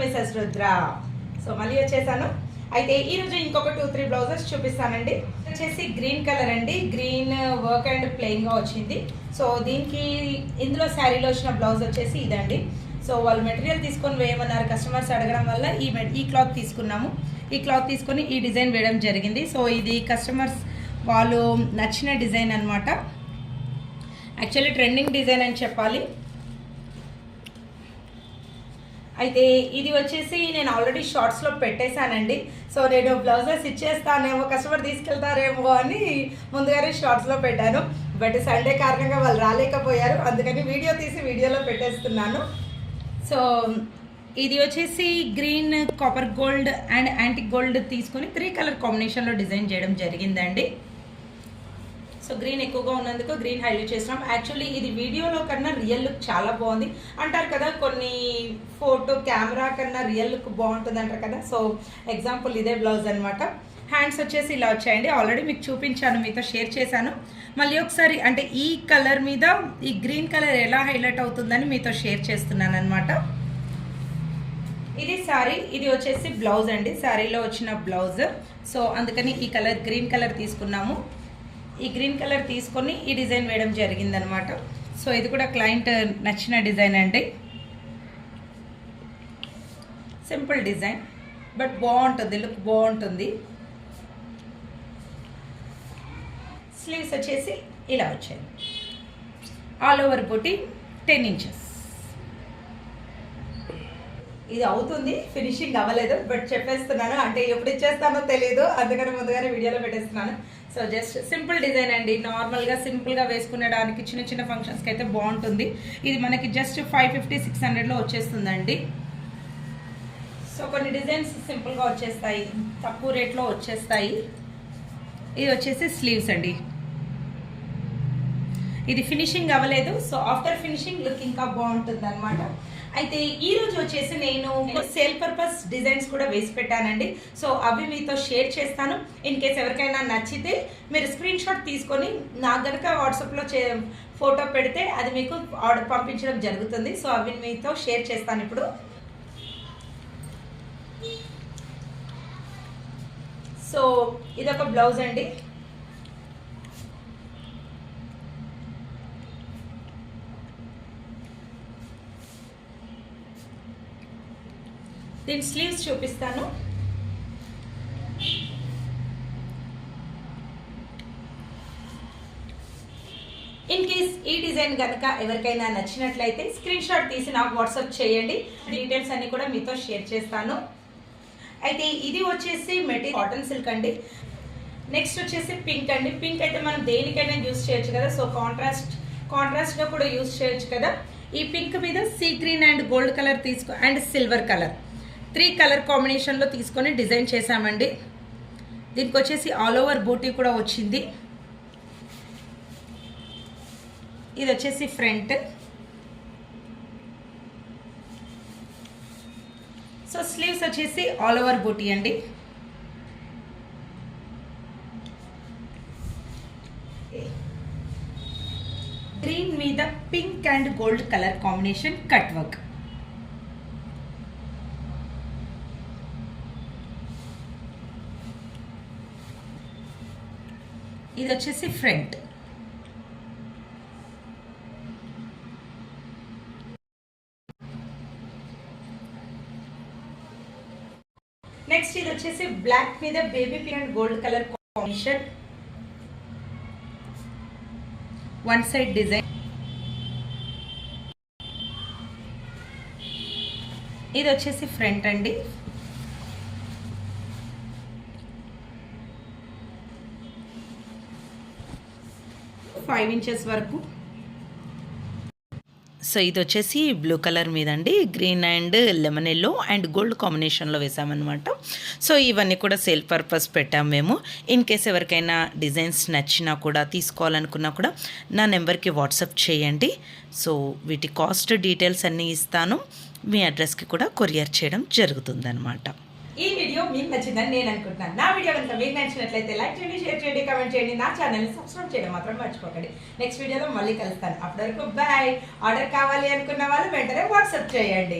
Missus Rudra. So మళ్ళీ వచ్చేసాను. అయితే ఈ రోజు ఇంకొక టూ త్రీ బ్లౌజెస్ చూపిస్తానండి. వచ్చేసి గ్రీన్ కలర్ అండి. గ్రీన్ వర్క్ అండ్ ప్లెయిన్గా వచ్చింది. సో దీనికి ఇందులో శారీలో వచ్చిన బ్లౌజ్ వచ్చేసి ఇదండి. సో వాళ్ళు మెటీరియల్ తీసుకొని వేయమన్నారు కస్టమర్స్ అడగడం వల్ల ఈ ఈ క్లాత్ తీసుకున్నాము. ఈ క్లాత్ తీసుకొని ఈ డిజైన్ వేయడం జరిగింది. సో ఇది కస్టమర్స్ వాళ్ళు నచ్చిన డిజైన్ అన్నమాట. యాక్చువల్లీ ట్రెండింగ్ డిజైన్ అని చెప్పాలి. అయితే ఇది వచ్చేసి నేను ఆల్రెడీ షార్ట్స్లో పెట్టేశానండి. సో నేను బ్లౌజెస్ ఇచ్చేస్తానేమో కస్టమర్ తీసుకెళ్తారేమో అని ముందుగానే షార్ట్స్లో పెట్టాను. బట్ సండే కారణంగా వాళ్ళు రాలేకపోయారు. అందుకని వీడియో తీసి వీడియోలో పెట్టేస్తున్నాను. సో ఇది వచ్చేసి green copper gold and antique gold తీసుకొని త్రీ కలర్ కాంబినేషన్లో డిజైన్ చేయడం జరిగిందండి. సో గ్రీన్ ఎక్కువగా ఉన్నందుకు గ్రీన్ హైలైట్ చేస్తున్నాం. యాక్చువల్లీ ఇది వీడియోలో కన్నా రియల్ లుక్ చాలా బాగుంది. అంటారు కదా కొన్ని ఫోటో కెమెరా కన్నా రియల్ లుక్ బాగుంటుంది అంటారు కదా. సో ఎగ్జాంపుల్ ఇదే బ్లౌజ్ అనమాట హ్యాండ్స్ వచ్చేసి ఇలా వచ్చాయండి. ఆల్రెడీ మీకు చూపించాను మీతో షేర్ చేశాను. మళ్ళీ ఒకసారి అంటే ఈ కలర్ మీద ఈ గ్రీన్ కలర్ ఎలా హైలైట్ అవుతుందని మీతో షేర్ చేస్తున్నాను అనమాట ఇది శారీ ఇది వచ్చేసి బ్లౌజ్ అండి. శారీలో వచ్చిన బ్లౌజ్ సో అందుకని ఈ కలర్ గ్రీన్ కలర్ తీసుకున్నాము. ఈ గ్రీన్ కలర్ తీసుకొని ఈ డిజైన్ వేయడం జరిగిందనమాట సో ఇది కూడా క్లయింట్ నచ్చిన డిజైన్ అండి. సింపుల్ డిజైన్ బట్ బాగుంటుంది లుక్ బాగుంటుంది. స్లీవ్స్ వచ్చేసి ఇలా వచ్చాయి. ఆల్ ఓవర్ బూటీ టెన్ ఇంచెస్. ఇది అవుతుంది ఫినిషింగ్ అవ్వలేదు బట్ చెప్పేస్తున్నాను. అంటే ఎప్పుడు ఇచ్చేస్తానో తెలియదు అందుకని ముందుగానే వీడియోలో పెట్టేస్తున్నాను. సో జస్ట్ సింపుల్ డిజైన్ అండి. నార్మల్గా సింపుల్గా వేసుకునేడానికి చిన్న చిన్న ఫంక్షన్స్కి అయితే బాగుంటుంది. ఇది మనకి జస్ట్ ఫైవ్ ఫిఫ్టీ సిక్స్ హండ్రెడ్లో వచ్చేస్తుందండి. సో కొన్ని డిజైన్స్ సింపుల్గా వచ్చేస్తాయి తక్కువ రేట్లో వచ్చేస్తాయి. ఇది వచ్చేసి స్లీవ్స్ అండి. ఇది ఫినిషింగ్ అవ్వలేదు. సో ఆఫ్టర్ ఫినిషింగ్ లుక్ ఇంకా బాగుంటుంది అనమాట అయితే ఈ రోజు వచ్చేసి నేను సేల్ పర్పస్ డిజైన్స్ కూడా వేసి పెట్టానండి. సో అవి మీతో షేర్ చేస్తాను. ఇన్ కేస్ ఎవరికైనా నచ్చితే మీరు స్క్రీన్ షాట్ తీసుకొని నాకు గనక వాట్సాప్లో చే ఫోటో పెడితే అది మీకు ఆర్డర్ పంపించడం జరుగుతుంది. సో అవి మీతో షేర్ చేస్తాను ఇప్పుడు. సో ఇదొక బ్లౌజ్ అండి. దీని స్లీవ్స్ చూపిస్తాను. ఇన్ కేస్ ఈ డిజైన్ కనుక ఎవరికైనా నచ్చినట్లయితే స్క్రీన్ షాట్ తీసి నాకు వాట్సాప్ చేయండి. డీటెయిల్స్ అన్ని కూడా మీతో షేర్ చేస్తాను. అయితే ఇది వచ్చేసి మెటీ కాటన్ సిల్క్ అండి. నెక్స్ట్ వచ్చేసి పింక్ అండి. పింక్ అయితే మనం దేనికైనా యూస్ చేయొచ్చు కదా. సో కాంట్రాస్ట్ కాంట్రాస్ట్గా కూడా యూస్ చేయొచ్చు కదా. ఈ పింక్ మీద sea green and gold colour తీసుకో and silver colour. Three colour కాంబినేషన్లో తీసుకొని డిజైన్ చేశామండి. దీనికి వచ్చేసి ఆల్ ఓవర్ బూటీ కూడా వచ్చింది. ఇది వచ్చేసి ఫ్రంట్. సో స్లీవ్స్ వచ్చేసి ఆల్ ఓవర్ బూటీ అండి. గ్రీన్ మీద pink and gold colour combination cut work. ఇది వచ్చేసి ఫ్రంట్. నెక్స్ట్ ఇది వచ్చేసి బ్లాక్ మీద baby pink and gold colour combination one side design ఇది వచ్చేసి ఫ్రంట్ అండి. ఫైవ్ ఇంచెస్ వరకు. సో ఇది వచ్చేసి బ్లూ కలర్ మీద అండి green and lemon yellow and gold కాంబినేషన్లో వేసామన్నమాట. సో ఇవన్నీ కూడా సేల్ పర్పస్ పెట్టాము మేము. ఇన్ కేస్ ఎవరికైనా డిజైన్స్ నచ్చినా కూడా తీసుకోవాలనుకున్నా కూడా నా నెంబర్కి వాట్సాప్ చేయండి. సో వీటి కాస్ట్ డీటెయిల్స్ అన్నీ ఇస్తాను. మీ అడ్రస్కి కూడా కొరియర్ చేయడం జరుగుతుందన్నమాట. ఈ వీడియో మీకు నచ్చిందని నేను అనుకుంటున్నాను. నా వీడియో కనుక మీకు నచ్చినట్లయితే లైక్ చేయండి షేర్ చేయండి కామెంట్ చేయండి. నా ఛానల్ని సబ్స్క్రైబ్ చేయడం మాత్రం మర్చిపోకండి. నెక్స్ట్ వీడియోలో మళ్ళీ కలుస్తాను. అప్పటి వరకు బాయ్. ఆర్డర్ కావాలి అనుకున్న వాళ్ళు వెంటనే వాట్సాప్ చేయండి.